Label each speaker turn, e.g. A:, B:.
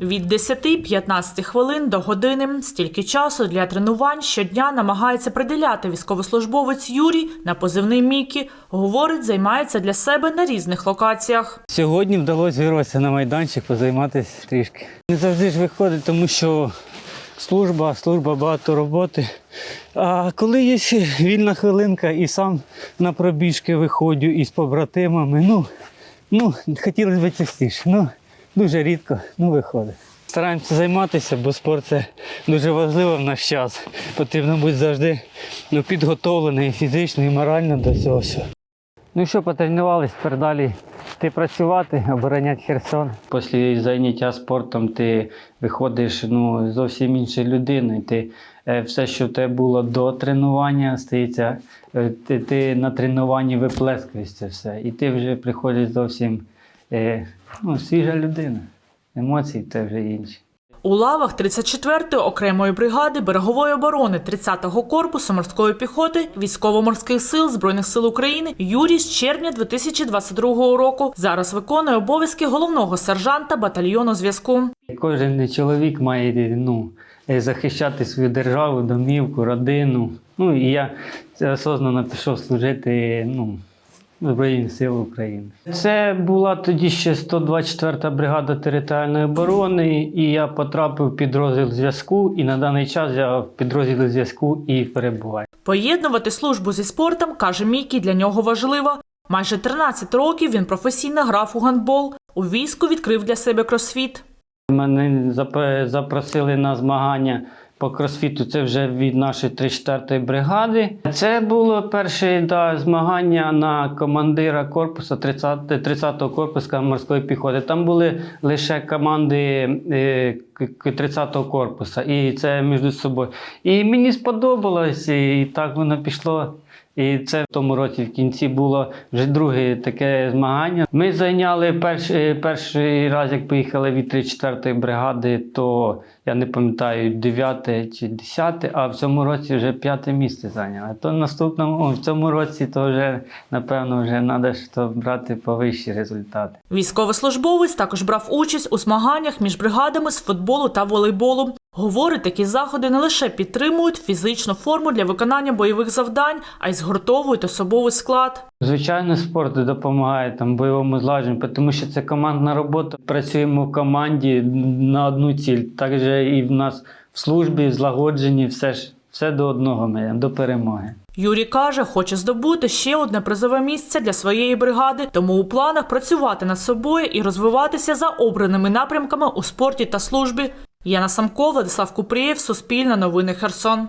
A: Від 10-15 хвилин до години стільки часу для тренувань щодня намагається приділяти військовослужбовець Юрій на позивний Мікі. Говорить, займається для себе на різних локаціях.
B: Сьогодні вдалося вирватися на майданчик, позайматися трішки. Не завжди ж виходить, тому що служба, служба, багато роботи. А коли є вільна хвилинка і сам на пробіжки виходжу із побратимами, ну, ну хотілося б частіше. Ну, дуже рідко, ну виходить. Стараємося займатися, бо спорт це дуже важливо в наш час. Потрібно бути завжди ну, підготовлений фізично, і морально до цього всього. Ну що, потренувались, тепер далі йти працювати, обороняти Херсон. Після заняття спортом ти виходиш ну, зовсім іншою людиною. Ти, е, все, що в тебе було до тренування, стається, е, ти, ти на тренуванні виплескуєш це все. І ти вже приходиш зовсім ну, свіжа людина. Емоції в вже інші.
A: У лавах 34-ї окремої бригади берегової оборони 30-го корпусу морської піхоти військово-морських сил збройних сил України Юрій з червня 2022 року зараз виконує обов'язки головного сержанта батальйону зв'язку.
B: Кожен чоловік має ну, е, захищати свою державу, домівку, родину. Ну і я це осознанно пішов служити ну, Збройних сил України. Це була тоді ще 124 бригада територіальної оборони, і я потрапив в підрозділ зв'язку. І на даний час я в підрозділі зв'язку і перебуваю.
A: Поєднувати службу зі спортом, каже Мікі, для нього важливо. Майже 13 років він професійно грав у гандбол. У війську відкрив для себе кросфіт.
B: Мене запросили на змагання по кросфіту. Це вже від нашої 34-ї бригади. Це було перше да, змагання на командира корпусу 30 30-го корпусу морської піхоти. Там були лише команди е, 30-го корпусу, і це між собою. І мені сподобалось, і так воно пішло. І це в тому році в кінці було вже друге таке змагання. Ми зайняли перший, перший раз, як поїхали від 34-ї бригади, то я не пам'ятаю, 9 чи 10, а в цьому році вже п'яте місце зайняли. То наступному, в цьому році то вже, напевно, вже треба що брати повищі результати.
A: Військовослужбовець також брав участь у змаганнях між бригадами з футболу та волейболу. Говорить, такі заходи не лише підтримують фізичну форму для виконання бойових завдань, а й згуртовують особовий склад.
B: Звичайно, спорт допомагає там бойовому злагодженню, тому що це командна робота. Працюємо в команді на одну ціль. Так же і в нас в службі, злагоджені, все ж все до одного ми до перемоги.
A: Юрій каже, хоче здобути ще одне призове місце для своєї бригади, тому у планах працювати над собою і розвиватися за обраними напрямками у спорті та службі. Яна Самко, Владислав Купрієв, Суспільне новини Херсон.